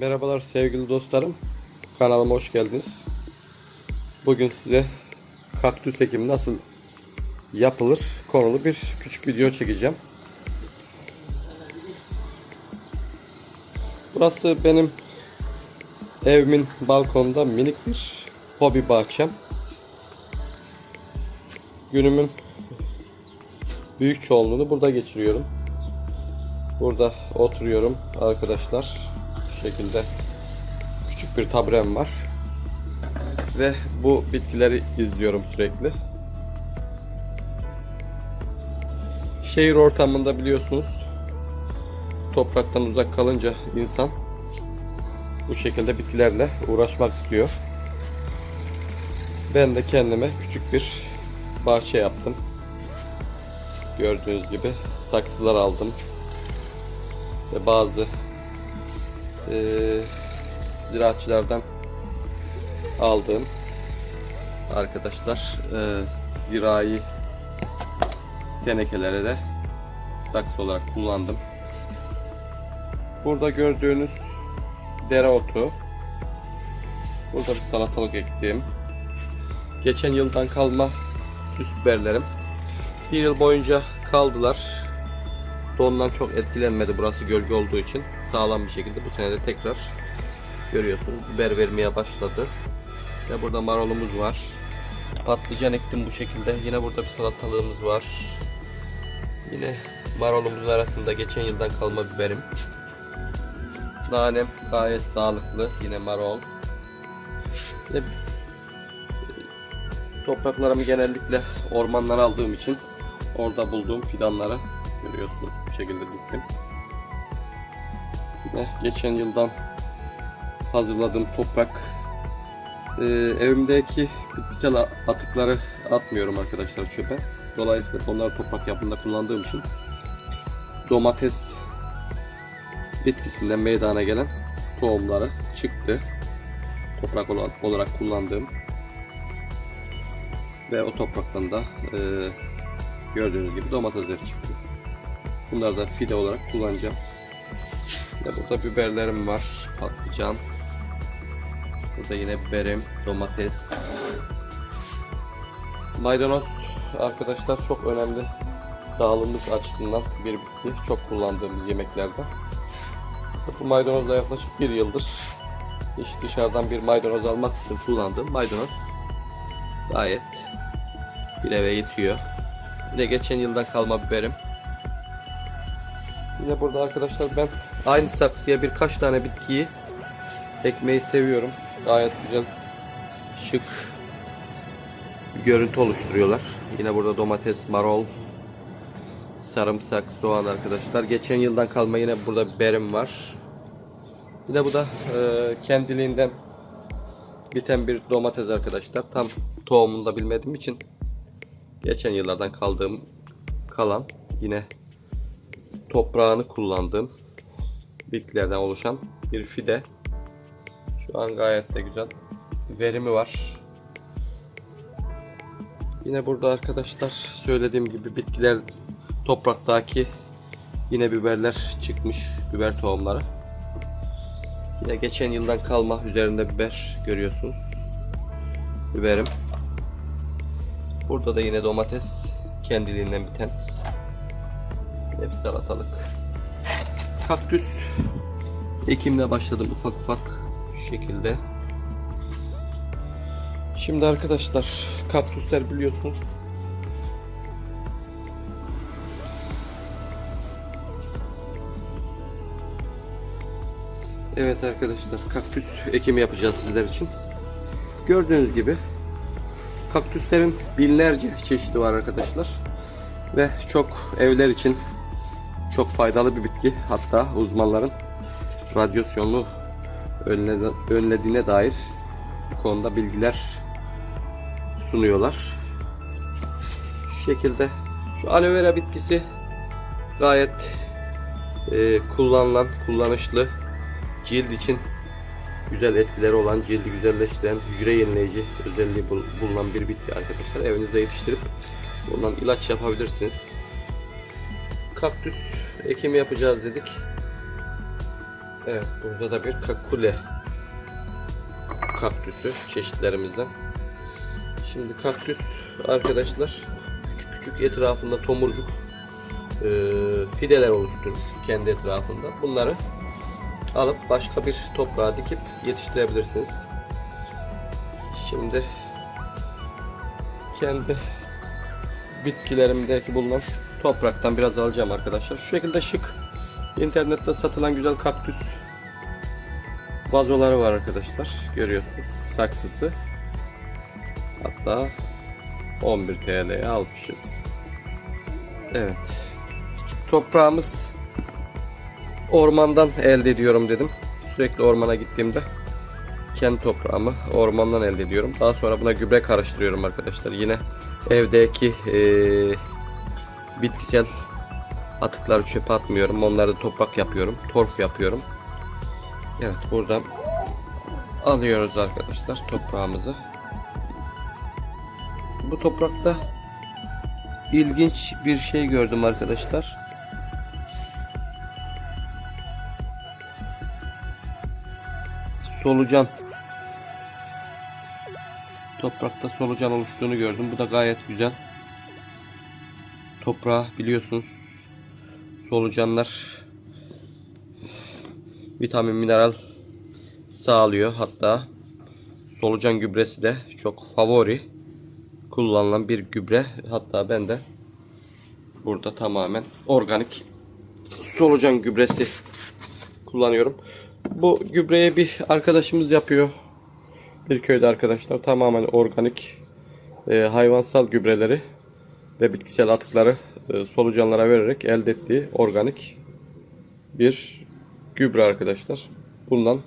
Merhabalar sevgili dostlarım. Kanalıma hoş geldiniz. Bugün size kaktüs ekimi nasıl yapılır konulu bir küçük video çekeceğim. Burası benim evimin balkonunda minik bir hobi bahçem. Günümün büyük çoğunluğunu burada geçiriyorum. Burada oturuyorum arkadaşlar. Şekilde küçük bir taburem var. Ve bu bitkileri izliyorum sürekli. Şehir ortamında biliyorsunuz topraktan uzak kalınca insan bu şekilde bitkilerle uğraşmak istiyor. Ben de kendime küçük bir bahçe yaptım. Gördüğünüz gibi saksılar aldım ve bazı eee ziraatçılardan aldığım arkadaşlar eee zirai tenekelere de saksı olarak kullandım. Burada gördüğünüz dereotu. Burada bir salatalık ektiğim. Geçen yıldan kalma süs biberlerim. Bir yıl boyunca kaldılar. Dondan çok etkilenmedi burası gölge olduğu için. Sağlam bir şekilde bu sene de tekrar görüyorsunuz biber vermeye başladı. Ve burada marolumuz var. Patlıcan ektim bu şekilde. Yine burada bir salatalığımız var. Yine marolumuzun arasında geçen yıldan kalma biberim. Nanem gayet sağlıklı. Yine marol. Yine topraklarımı genellikle ormandan aldığım için orada bulduğum fidanları görüyorsunuz şekilde diktim. Yine geçen yıldan hazırladığım toprak Ee, evimdeki bitkisel atıkları atmıyorum arkadaşlar çöpe. Dolayısıyla onları toprak yapımında kullandığım için domates bitkisinden meydana gelen tohumları çıktı. Toprak olarak kullandığım ve o topraktan da e, gördüğünüz gibi domatesler çıktı. Bunları da fide olarak kullanacağım. Ve burada biberlerim var, patlıcan. Burada yine biberim, domates. Maydanoz arkadaşlar çok önemli. Sağlığımız açısından bir bitki. Çok kullandığımız yemeklerde. Bu maydanozla yaklaşık bir yıldır hiç dışarıdan bir maydanoz almak için kullandığım maydanoz gayet bir eve yetiyor. Yine geçen yıldan kalma biberim. Yine burada arkadaşlar ben aynı saksıya birkaç tane bitkiyi ekmeği seviyorum. Gayet güzel, şık bir görüntü oluşturuyorlar. Yine burada domates, marol, sarımsak, soğan arkadaşlar. Geçen yıldan kalma yine burada biberim var. Yine bu da e, kendiliğinden biten bir domates arkadaşlar. Tam tohumunu da bilmediğim için geçen yıllardan kaldığım kalan yine toprağını kullandığım bitkilerden oluşan bir fide. Şu an gayet de güzel verimi var. Yine burada arkadaşlar söylediğim gibi bitkiler topraktaki yine biberler çıkmış biber tohumları. Yine geçen yıldan kalma üzerinde biber görüyorsunuz. Biberim. Burada da yine domates kendiliğinden biten. Hep salatalık. Kaktüs ekimle başladım ufak ufak şu şekilde. Şimdi arkadaşlar kaktüsler biliyorsunuz Evet arkadaşlar kaktüs ekimi yapacağız sizler için. Gördüğünüz gibi kaktüslerin binlerce çeşidi var arkadaşlar. Ve çok evler için çok faydalı bir bitki. Hatta uzmanların radyasyonlu önlediğine dair bu konuda bilgiler sunuyorlar. Şu şekilde şu aloe vera bitkisi gayet e, kullanılan, kullanışlı cilt için güzel etkileri olan, cildi güzelleştiren, hücre yenileyici özelliği bulunan bir bitki arkadaşlar. Evinizde yetiştirip bundan ilaç yapabilirsiniz. Kaktüs ekimi yapacağız dedik. Evet burada da bir kakule kaktüsü çeşitlerimizden. Şimdi kaktüs arkadaşlar küçük küçük etrafında tomurcuk e, fideler oluşturur kendi etrafında. Bunları alıp başka bir toprağa dikip yetiştirebilirsiniz. Şimdi kendi bitkilerimdeki bulunan topraktan biraz alacağım arkadaşlar. Şu şekilde şık internette satılan güzel kaktüs vazoları var arkadaşlar. Görüyorsunuz saksısı. Hatta 11 TL'ye almışız. Evet. Toprağımız ormandan elde ediyorum dedim. Sürekli ormana gittiğimde kendi toprağımı ormandan elde ediyorum. Daha sonra buna gübre karıştırıyorum arkadaşlar. Yine evdeki eee, bitkisel atıkları çöpe atmıyorum. Onları da toprak yapıyorum. Torf yapıyorum. Evet buradan alıyoruz arkadaşlar toprağımızı. Bu toprakta ilginç bir şey gördüm arkadaşlar. Solucan. Toprakta solucan oluştuğunu gördüm. Bu da gayet güzel. Toprağı biliyorsunuz solucanlar vitamin mineral sağlıyor. Hatta solucan gübresi de çok favori kullanılan bir gübre. Hatta ben de burada tamamen organik solucan gübresi kullanıyorum. Bu gübreyi bir arkadaşımız yapıyor. Bir köyde arkadaşlar tamamen organik e, hayvansal gübreleri ve bitkisel atıkları e, solucanlara vererek elde ettiği organik bir gübre arkadaşlar. Bundan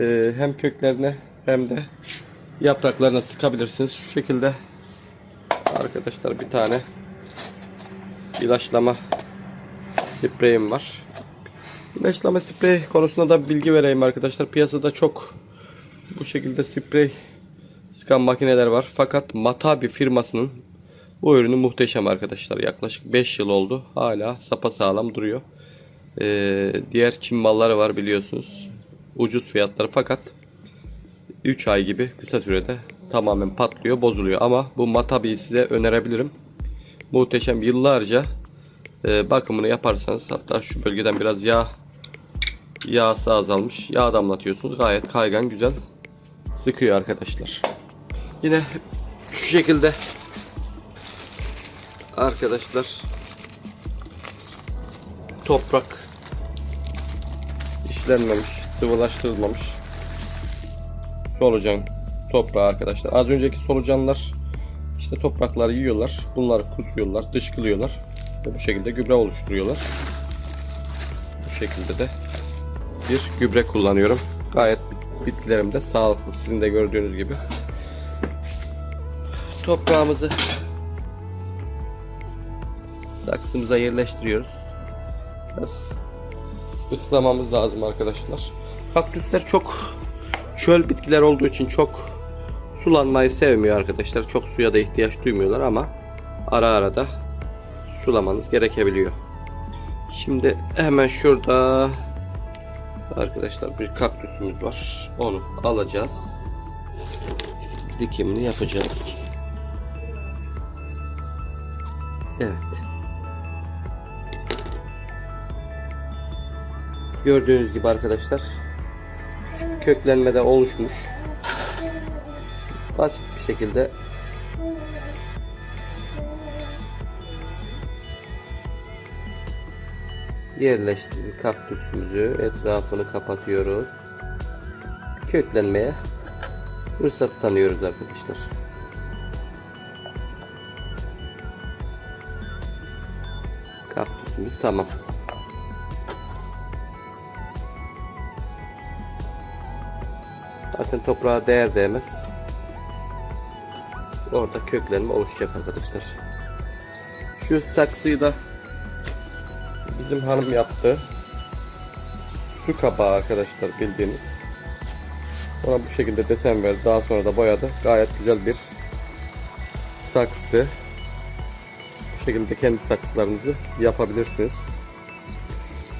e, hem köklerine hem de yapraklarına sıkabilirsiniz. Şu şekilde arkadaşlar bir tane ilaçlama spreyim var. İlaçlama sprey konusunda da bilgi vereyim arkadaşlar. Piyasada çok bu şekilde sprey sıkan makineler var. Fakat Matabi firmasının bu ürünü muhteşem arkadaşlar. Yaklaşık 5 yıl oldu. Hala sapasağlam duruyor. Ee, diğer Çin malları var biliyorsunuz. Ucuz fiyatları fakat 3 ay gibi kısa sürede tamamen patlıyor, bozuluyor. Ama bu Matabi'yi size önerebilirim. Muhteşem yıllarca e, bakımını yaparsanız hatta şu bölgeden biraz yağ yağsı azalmış. Yağ damlatıyorsunuz. Gayet kaygan, güzel sıkıyor arkadaşlar. Yine şu şekilde arkadaşlar toprak işlenmemiş, sıvılaştırılmamış solucan toprağı arkadaşlar. Az önceki solucanlar işte toprakları yiyorlar. Bunları kusuyorlar, dışkılıyorlar ve bu şekilde gübre oluşturuyorlar. Bu şekilde de bir gübre kullanıyorum. Gayet bitkilerim de sağlıklı. Sizin de gördüğünüz gibi. Toprağımızı saksımıza yerleştiriyoruz. Biraz ıslamamız lazım arkadaşlar. Kaktüsler çok çöl bitkiler olduğu için çok sulanmayı sevmiyor arkadaşlar. Çok suya da ihtiyaç duymuyorlar ama ara ara da sulamanız gerekebiliyor. Şimdi hemen şurada arkadaşlar bir kaktüsümüz var. Onu alacağız. Dikimini yapacağız. Evet. Gördüğünüz gibi arkadaşlar küçük köklenmede oluşmuş. Basit bir şekilde yerleştirdik kaktüsümüzü etrafını kapatıyoruz. Köklenmeye fırsat tanıyoruz arkadaşlar. Kaktüsümüz tamam. Zaten toprağa değer değmez. Orada köklenme oluşacak arkadaşlar. Şu saksıyı da bizim hanım yaptı. Su kabağı arkadaşlar bildiğiniz. Ona bu şekilde desen verdi. Daha sonra da boyadı. Gayet güzel bir saksı. Bu şekilde kendi saksılarınızı yapabilirsiniz.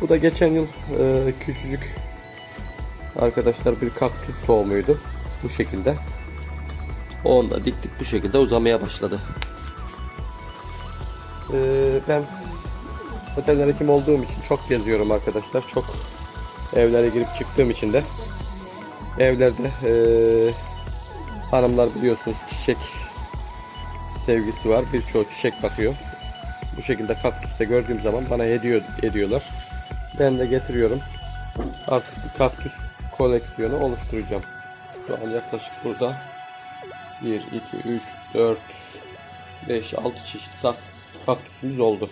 Bu da geçen yıl e, küçücük arkadaşlar bir kaktüs tohumuydu. Bu şekilde. Onu da diktik bu şekilde uzamaya başladı. E, ben veteriner hekim olduğum için çok geziyorum arkadaşlar. Çok evlere girip çıktığım için de evlerde e, hanımlar biliyorsunuz çiçek sevgisi var. Birçoğu çiçek bakıyor. Bu şekilde kaktüste gördüğüm zaman bana hediye ediyorlar. Ben de getiriyorum. Artık kaktüs koleksiyonu oluşturacağım. Şu an yaklaşık burada 1, 2, 3, 4, 5, 6 çeşit kaktüsümüz oldu.